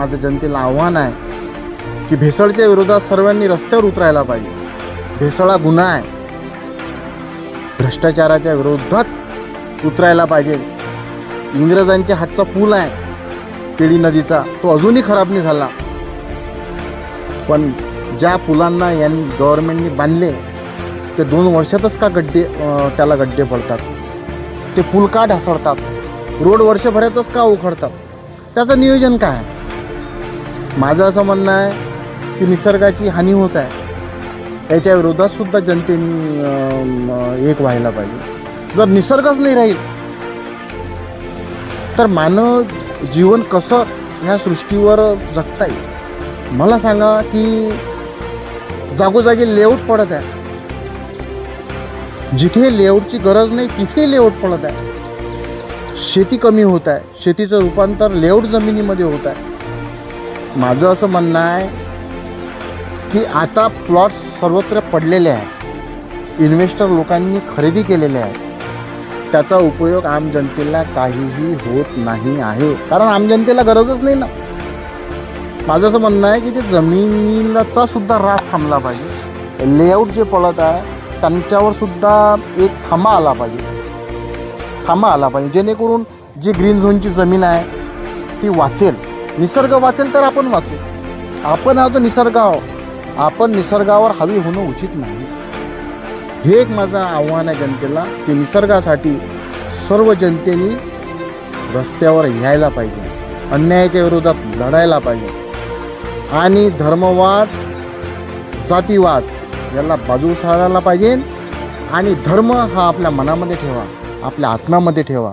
माझं जनतेला आव्हान आहे की भेसळच्या विरोधात सर्वांनी रस्त्यावर उतरायला पाहिजे. भेसळ हा गुन्हा आहे. भ्रष्टाचाराच्या विरोधात उतरायला पाहिजे. इंग्रजांच्या हातचा पूल आहे. केळी नदीचा तो अजूनही खराब नाही झाला पण ज्या पुलांना यांनी गव्हर्नमेंटने बांधले ते दोन वर्षातच का गड्डे त्याला गड्डे पडतात? ते पूल का ढासळतात? रोड वर्षभरातच का उखडतात? त्याचं नियोजन काय आहे? माझं असं म्हणणं आहे की निसर्गाची हानी होत आहे. याच्या विरोधात सुद्धा जनतेने एक व्हायला पाहिजे. जर निसर्गच नाही राहील तर मानव जीवन कसं ह्या सृष्टीवर जगता येईल? मला सांगा की जागोजागी लेआउट पडत आहे. जिथे लेआउटची गरज नाही तिथे लेआउट पडत आहे. शेती कमी होत आहे. शेतीचं रूपांतर लेआउट जमिनीमध्ये होत आहे. माझं असं म्हणणं आहे की आता प्लॉट्स सर्वत्र पडलेले आहेत. इन्व्हेस्टर लोकांनी खरेदी केलेले आहेत. त्याचा उपयोग आम जनतेला काहीही होत नाही आहे. कारण आम जनतेला गरजच नाही ना. माझं असं म्हणणं आहे की ते जमिनीचा सुद्धा रास थांबला पाहिजे. लेआउट जे पडत आहे त्यांच्यावर सुद्धा एक थांबा आला पाहिजे. थांबा आला पाहिजे. जेणेकरून जी ग्रीन झोनची जमीन आहे ती वाचेल. निसर्ग वाचेल तर आपण वाचू. आपण आहोत निसर्गाव आपण निसर्गावर हवी होणं उचित नाही. हे एक माझं आव्हान आहे जनतेला की निसर्गासाठी सर्व जनतेने रस्त्यावर यायला पाहिजे अन्यायाच्या विरोधात लढायला पाहिजे. आणि धर्मवाद जातीवाद याला बाजू सारायला पाहिजे. आणि धर्म हा आपल्या मनामध्ये ठेवा आपल्या आत्म्यामध्ये ठेवा.